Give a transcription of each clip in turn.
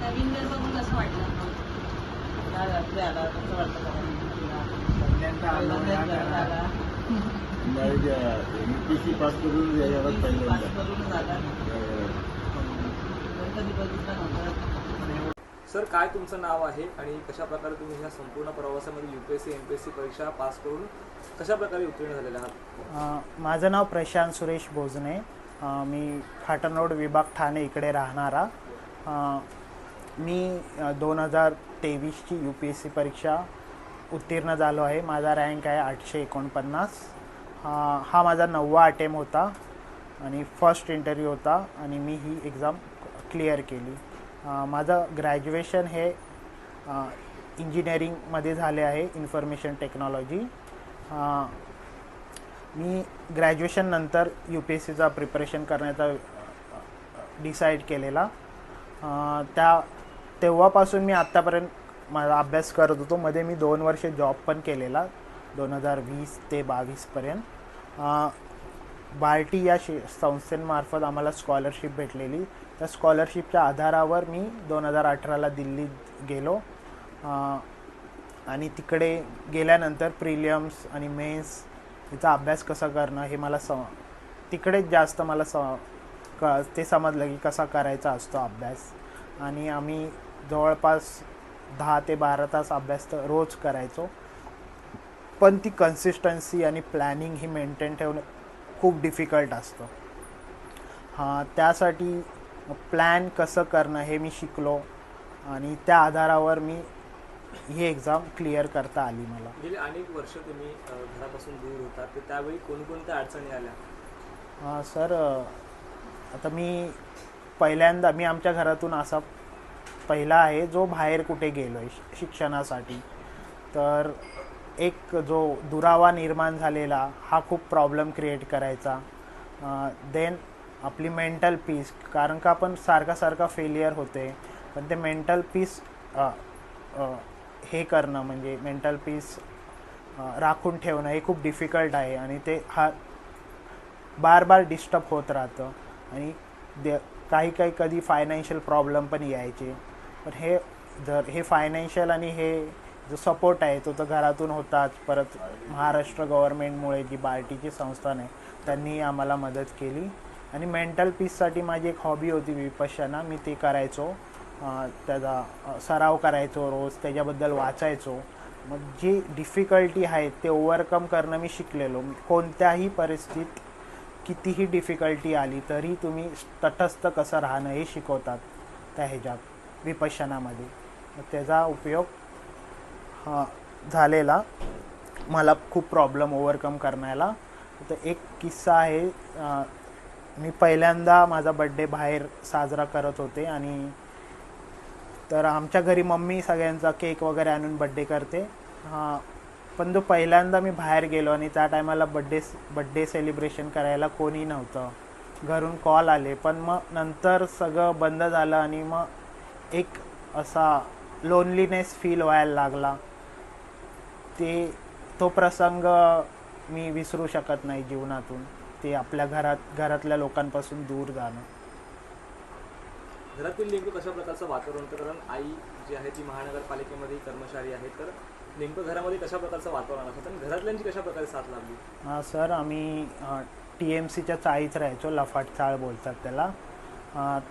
नवीन घर बघून कसं वाटलं? रात्री आला कसं पास करून यायला पास पहिल्यांदा. करूनच आला. गणपती बघितला नव्हता. सर काय तुमचं नाव आहे आणि कशा प्रकारे तुम्ही ह्या संपूर्ण प्रवासामध्ये UPSC M P S C परीक्षा पास करून कशा प्रकारे उत्तीर्ण झालेले आहात? माझं नाव प्रशांत सुरेश भोजने मी खाटण रोड विभाग ठाणे इकडे राहणारा मी दोन हजार तेवीसची यू पी एस सी परीक्षा उत्तीर्ण झालो आहे. माझा रँक आहे आठशे एकोणपन्नास. हा माझा नववा अटेम होता आणि फर्स्ट इंटरव्ह्यू होता आणि मी ही एक्झाम क्लिअर केली. माझं ग्रॅज्युएशन हे इंजिनिअरिंगमध्ये झाले आहे इन्फॉर्मेशन टेक्नॉलॉजी मी ग्रॅज्युएशननंतर यू पी एस सीचा प्रिपरेशन करण्याचा डिसाईड केलेला. त्या तेव्हापासून मी आत्तापर्यंत माझा अभ्यास करत होतो. मध्ये मी दोन वर्ष जॉब पण केलेला दोन हजार वीस ते बावीसपर्यंत बार्टी या शि संस्थेमार्फत आम्हाला स्कॉलरशिप भेटलेली. त्या स्कॉलरशिपच्या आधारावर मी दोन हजार अठराला दिल्लीत गेलो. आणि तिकडे गेल्यानंतर प्रिलियम्स आणि मेन्स तिचा अभ्यास कसा करणं हे मला स तिकडेच जास्त मला स क ते समजलं की कसा करायचा असतो अभ्यास. आणि आम्ही जवळपास दहा ते बारा तास अभ्यास तर रोज करायचो. पण ती कन्सिस्टन्सी आणि प्लॅनिंग ही मेंटेन ठेवणं खूप डिफिकल्ट असतं. हां त्यासाठी प्लॅन कसं करणं हे मी शिकलो. आणि त्या आधारावर मी ही एक्झाम क्लिअर करता आली मला. गेली अनेक वर्ष तुम्ही अ, घरापासून दूर होता तर त्यावेळी कोणकोणत्या अडचणी आल्या? हां सर अ, आता मी पहिल्यांदा मी आमच्या घरातून असा पहिला आहे जो बाहेर कुठे गेलो आहे शिक्षणासाठी. तर एक जो दुरावा निर्माण झालेला हा खूप प्रॉब्लेम क्रिएट करायचा. देन आपली मेंटल पीस कारण का आपण सारखा सारखा फेलियर होते पण ते मेंटल पीस हे करणं म्हणजे मेंटल पीस राखून ठेवणं हे खूप डिफिकल्ट आहे आणि ते हा बार बार डिस्टर्ब होत राहतं. आणि दे काही काही कधी फायनान्शियल प्रॉब्लेम पण यायचे. पण हे जर हे फायनान्शियल आणि हे जो सपोर्ट आहे तो तर घरातून होताच. परत महाराष्ट्र गव्हर्मेंटमुळे जी बार्टीची संस्थान आहे त्यांनी आम्हाला मदत केली. आणि मेंटल पीससाठी माझी एक हॉबी होती विपश्यना. मी ते करायचो. त्याचा सराव करायचो रोज त्याच्याबद्दल वाचायचो. मग जी डिफिकल्टी आहे ते ओव्हरकम करणं मी शिकलेलो. कोणत्याही परिस्थितीत कितीही डिफिकल्टी आली तरी तुम्ही तटस्थ कसं राहणं हे शिकवतात त्या ह्याच्यात विपशनामध्ये मग त्याचा उपयोग हा झालेला. मला खूप प्रॉब्लेम ओव्हरकम करण्याला. तर एक किस्सा आहे मी पहिल्यांदा माझा बड्डे बाहेर साजरा करत होते आणि तर आमच्या घरी मम्मी सगळ्यांचा केक वगैरे आणून बड्डे करते. हां पण जो पहिल्यांदा मी बाहेर गेलो आणि त्या टायमाला बड्डे बड्डे सेलिब्रेशन करायला कोणी नव्हतं. घरून कॉल आले पण मग नंतर सगळं बंद झालं आणि मग एक असा लोनलीनेस फील व्हायला लागला. ते तो प्रसंग मी विसरू शकत नाही जीवनातून. ते आपल्या घरात घरातल्या लोकांपासून दूर जाणं. घरातील नेमकं कशा प्रकारचं वातावरण होतं? कारण आई जी आहे ती महानगरपालिकेमध्ये कर्मचारी आहे तर नेमकं घरामध्ये कशा प्रकारचं वातावरण असतं? आणि घरातल्यांची कशा प्रकारे साथ लागली सर आम्ही टी एम सीच्या चाळीत राहायचो लफाट चाळ बोलतात त्याला.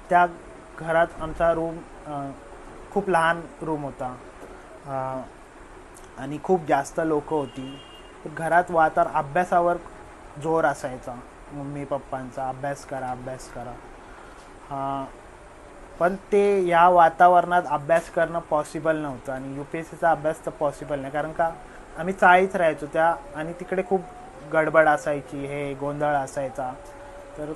त्या घरात आमचा रूम खूप लहान रूम होता. आणि खूप जास्त लोक होती. घरात वातावरण अभ्यासावर जोर असायचा. मम्मी पप्पांचा अभ्यास करा अभ्यास करा. पण ते या वातावरणात अभ्यास करणं पॉसिबल नव्हतं आणि यू पी एस सीचा अभ्यास तर पॉसिबल नाही. कारण का आम्ही चाळीत राहायचो त्या आणि तिकडे खूप गडबड असायची हे गोंधळ असायचा. तर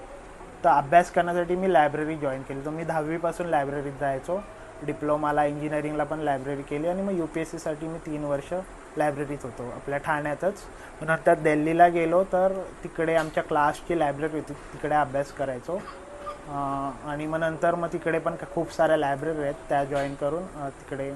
तर अभ्यास करण्यासाठी मी लायब्ररी जॉईन केली. तर मी दहावीपासून लायब्ररीत जायचो डिप्लोमाला इंजिनिअरिंगला पण लायब्ररी केली आणि मग यू पी एस सीसाठी मी तीन वर्ष लायब्ररीत होतो आपल्या ठाण्यातच. नंतर दिल्लीला गेलो तर तिकडे आमच्या क्लासची लायब्ररी होती. तिकडे अभ्यास करायचो. आणि मग नंतर मग तिकडे पण खूप साऱ्या लायब्ररी आहेत त्या जॉईन करून तिकडे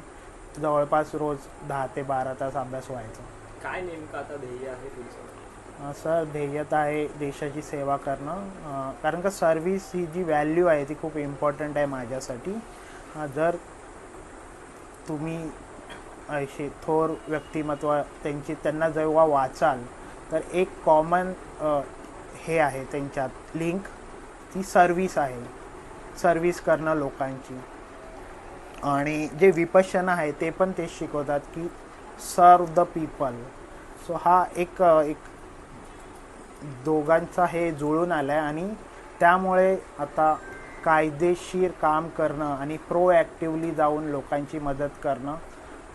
जवळपास रोज दहा ते बारा तास अभ्यास व्हायचा. काय नेमकं आता ध्येय आहे तुमचं? अ, सर ध्येयता आहे देशाची सेवा करणं. कारण का सर्व्हिस ही जी व्हॅल्यू आहे ती खूप इम्पॉर्टंट आहे माझ्यासाठी. अ, जर तुम्ही असे थोर व्यक्तिमत्व त्यांची त्यांना जेव्हा वाचाल तर एक कॉमन हे आहे त्यांच्यात लिंक ती सर्विस आहे. सर्विस करणं लोकांची. आणि जे विपश्यना आहे ते पण तेच शिकवतात की सर्व द पीपल सो हा एक एक दोघांचा हे जुळून आलं आहे आणि त्यामुळे आता कायदेशीर काम करणं आणि प्रोॲक्टिवली जाऊन लोकांची मदत करणं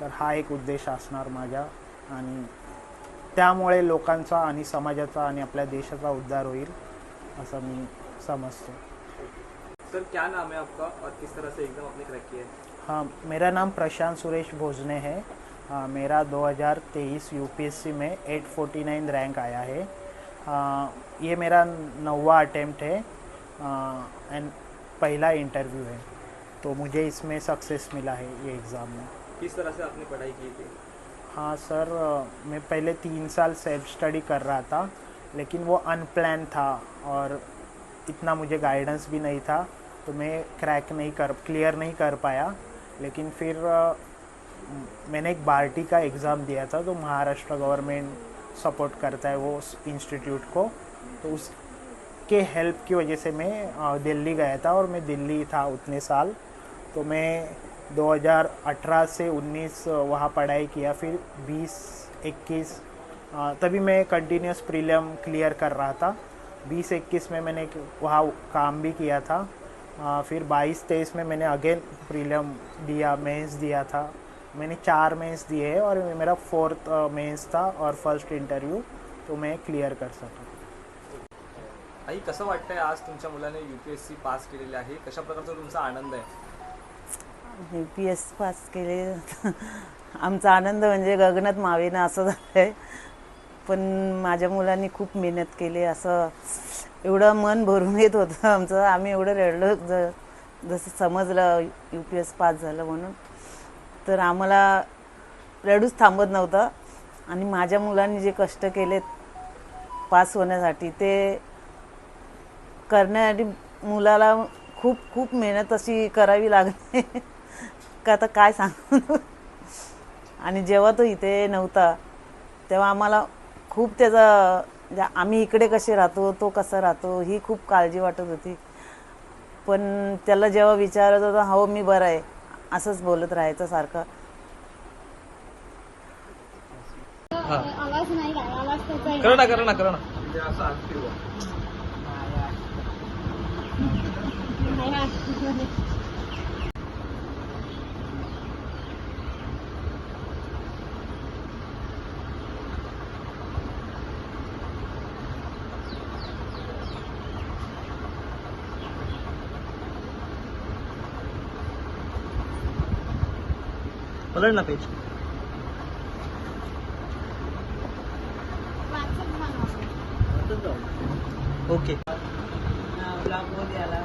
तर हा एक उद्देश असणार माझ्या. आणि त्यामुळे लोकांचा आणि समाजाचा आणि आपल्या देशाचा उद्धार होईल असं मी समजतो सर क्या नाम है आपका और किस तरह से एग्ज़ाम आपने क्रैक किया है? हाँ मेरा नाम प्रशांत सुरेश भोजने है। हाँ, मेरा 2023 यूपीएससी में 849 रैंक आया है। हाँ, ये मेरा नौवा अटेम्प्ट है। एंड पहला इंटरव्यू है। तो मुझे इसमें सक्सेस मिला है ये एग्ज़ाम में। किस तरह से आपने पढ़ाई की थी? हाँ सर मैं पहले तीन साल सेल्फ स्टडी कर रहा था लेकिन वो अनप्लान था और इतना मुझे गाइडेंस भी नहीं था तो मैं क्रैक नहीं कर क्लियर नहीं कर पाया। लेकिन फिर मैंने एक बार्टी का एग्ज़ाम दिया था तो महाराष्ट्र गवर्नमेंट सपोर्ट करता है वो इंस्टीट्यूट को। तो उसके हेल्प की वजह से मैं दिल्ली गया था और मैं दिल्ली था उतने साल। तो मैं 2018 से 19 वहाँ पढ़ाई किया, फिर 20 21 तभी मैं कंटिन्यूस प्रीलियम क्लियर कर रहा था। 20 21 में मैंने एक वहाँ काम भी किया था। अ, फिर 22 23 में मैंने अगेन प्रीलियम दिया मेंस दिया था। मैंने चार मेंस दिए हैं और मेरा फोर्थ मेंस था और फर्स्ट इंटरव्यू तो मैं क्लियर कर सका आई कसं वाटतंय आज तुमच्या मुलाने U P S C pass केलेली आहे? कशा प्रकारचा तुमचा आनंद आहे? यू पी एस पास केले. आमचा आनंद म्हणजे गगनात मावेना असं झालं आहे पण माझ्या मुलांनी खूप मेहनत केली असं एवढं मन भरून येत होतं आमचं. आम्ही एवढं रडलो ज जसं समजलं यू पी एस पास झालं म्हणून. तर आम्हाला रडूच थांबत नव्हतं. आणि माझ्या मुलांनी जे कष्ट केलेत पास होण्यासाठी ते करण्यासाठी मुलाला खूप खूप मेहनत अशी करावी लागते. का आता काय सांगू? आणि जेव्हा तो इथे नव्हता तेव्हा आम्हाला खूप त्याचा म्हणजे आम्ही इकडे कसे राहतो तो कसा राहतो ही खूप काळजी वाटत होती. पण त्याला जेव्हा विचारत होता हो मी बरं आहे. असंच बोलत राहायचं सारखं. करा ना करा ना करा ना. म्हणजे असं पलट ना पेज. ओके ब्लॉगमध्ये आला.